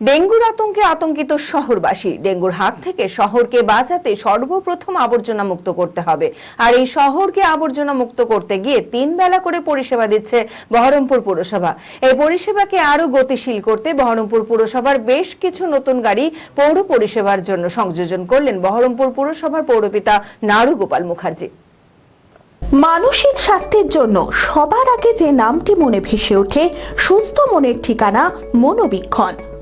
ডেঙ্গুর আতঙ্কে আতঙ্কিত শহরবাসী। ডেঙ্গুর হাত থেকে শহরকে বাঁচাতে সর্বপ্রথম আবর্জনা মুক্ত করতে হবে। আর এই শহরকে আবর্জনা মুক্ত করতে গিয়ে তিন বেলা করে পরিষেবা দিচ্ছে বহরমপুর পুরসভা। এই পরিষেবাকে আরও গতিশীল করতে বহরমপুর পুরসভার বেশ কিছু নতুন গাড়ি পৌর পরিষেবার জন্য সংযোজন করলেন বহরমপুর পুরসভার পৌরপিতা নারু গোপাল মুখার্জি। মানসিক স্বাস্থ্যের জন্য সবার আগে যে নামটি মনে ভেসে ওঠে, সুস্থ মনের ঠিকানা মনোবীক্ষণ।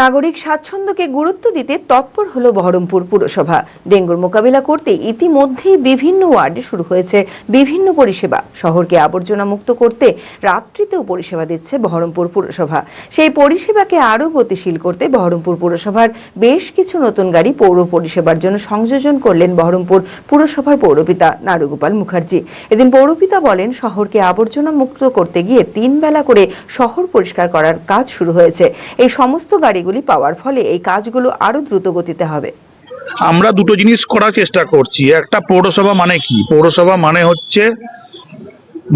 নাগরিক স্বাচ্ছন্দ্যকে গুরুত্ব দিতে তৎপর হলো বহরমপুর পুরসভা। ডেঙ্গুর মোকাবিলা করতে ইতিমধ্যেই বিভিন্ন ওয়ার্ডে শুরু হয়েছে বিভিন্ন পরিষেবা। শহরকে আবর্জনা মুক্ত করতে রাত্রিতেও পরিষেবা দিচ্ছে বহরমপুর পুরসভা। সেই পরিষেবাকে আরও গতিশীল করতে বহরমপুর পুরসভার বেশ কিছু নতুন গাড়ি পৌর পরিষেবার জন্য সংযোজন করলেন বহরমপুর পুরসভার পৌরপিতা নারুগোপাল মুখার্জি। এদিন পৌরপিতা বলেন, শহরকে আবর্জনা মুক্ত করতে গিয়ে তিন বেলা করে শহর পরিষ্কার করার কাজ শুরু হয়েছে। এই সমস্ত গাড়িগুলি পাওয়ার ফলে এই কাজগুলো আরও দ্রুত গতিতে হবে। আমরা দুটো জিনিস করার চেষ্টা করছি। একটা পৌরসভা মানে কি? পৌরসভা মানে হচ্ছে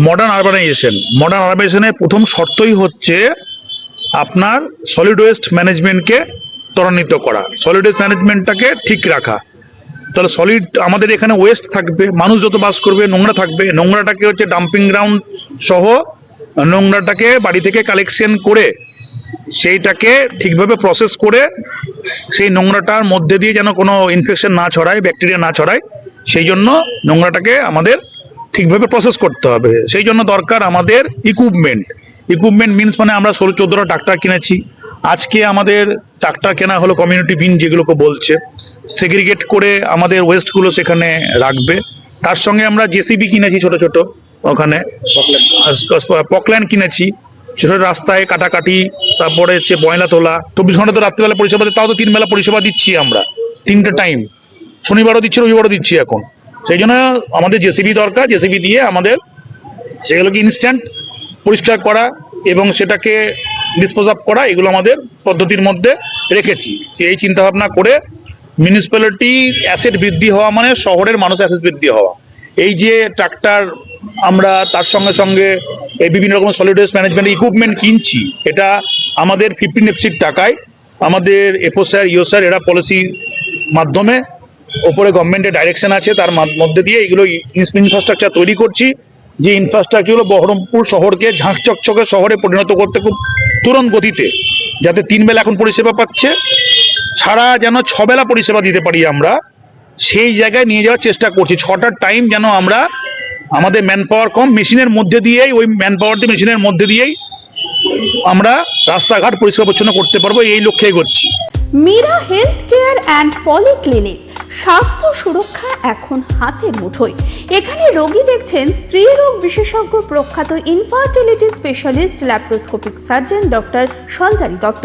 মডার্ন আরবানাইজেশন মডার্ন আরবানাইজেশনের প্রথম শর্তই হচ্ছে আপনার সলিড ওয়েস্ট ম্যানেজমেন্টকে ত্বরান্বিত করা। সলিড ওয়েস্ট ম্যানেজমেন্টটাকে ঠিক রাখা। তাহলে সলিড আমাদের এখানে ওয়েস্ট থাকবে, মানুষ যত বাস করবে, নোংরা থাকবে। নোংরাটাকে হচ্ছে ডাম্পিং গ্রাউন্ড সহ নোংরাটাকে বাড়ি থেকে কালেকশন করে সেইটাকে ঠিকভাবে প্রসেস করে সেই নোংরাটার মধ্যে দিয়ে যেন কোনো ইনফেকশন না ছড়ায় ব্যাকটেরিয়া না ছড়ায় সেই জন্য নোংরাটাকে আমাদের ঠিকভাবে প্রসেস করতে হবে। সেই জন্য দরকার আমাদের ইকুইপমেন্ট ইকুইপমেন্ট মিনস মানে আমরা ষোলো চোদ্দোটা ট্রাক্টর কিনেছি। আজকে আমাদের ট্রাক্টর কেনা হলো কমিউনিটি বিন যেগুলোকে বলছে। সেগ্রিগেট করে আমাদের ওয়েস্টগুলো সেখানে রাখবে। তার সঙ্গে আমরা জেসিবি কিনেছি ছোট ছোট ওখানে। পকল্যান্ড কিনেছি। ছোট রাস্তায় কাটাকাটি, তারপরে হচ্ছে ময়লা তোলা। চব্বিশ ঘণ্টা তো রাত্রিবেলা পরিষেবা তাও তো তিন বেলা পরিষেবা দিচ্ছি আমরা। তিনটে টাইম শনিবারও দিচ্ছি, রবিবারও দিচ্ছি এখন। সেই জন্য আমাদের জেসিবি দরকার, জেসিবি দিয়ে আমাদের সেগুলোকে ইনস্ট্যান্ট পরিষ্কার করা এবং সেটাকে ডিসপোজ আপ করা, এগুলো আমাদের পদ্ধতির মধ্যে রেখেছি। সেই চিন্তা ভাবনা করে মিউনিসিপ্যালিটি অ্যাসেট বৃদ্ধি হওয়া মানে শহরের মানুষ অ্যাসেট বৃদ্ধি হওয়া। এই যে ট্রাক্টর আমরা তার সঙ্গে সঙ্গে এই বিভিন্ন রকম সলিড ওয়েস্ট ম্যানেজমেন্ট ইকুইপমেন্ট কিনছি। এটা আমাদের ফিফটিন এফসির টাকায়। আমাদের এফও স্যার ইও স্যার এরা পলিসির মাধ্যমে ওপরে গভর্নমেন্টের ডাইরেকশন আছে, তার মধ্যে দিয়ে এগুলো ইনফ্রাস্ট্রাকচার তৈরি করছি। যে ইনফ্রাস্ট্রাকচারগুলো বহরমপুর শহরকে ঝাঁক চকচকে শহরে পরিণত করতে খুব তুরন্ত গতিতে, যাতে তিন বেলা এখন পরিষেবা পাচ্ছে। ছাড়া যেন ছবেলা পরিষেবা দিতে পারি আমরা, সেই জায়গায় নিয়ে যাওয়ার চেষ্টা করছি। ছটার টাইম যেন আমরা আমাদের ম্যান পাওয়ার কম মেশিনের মধ্যে দিয়েই, ওই ম্যান পাওয়ার দিয়ে মেশিনের মধ্যে দিয়েই আমরা রাস্তাঘাট পরিষ্কার পরিচ্ছন্ন করতে পারব, এই লক্ষ্যে করছি। Meera health care and polyclinic স্বাস্থ্য সুরক্ষা এখন হাতের মুঠোয়। এখানে রোগী দেখছেন স্ত্রী রোগ বিশেষজ্ঞ প্রখ্যাত infertility specialist laparoscopic surgeon doctor Sanchari Dutta.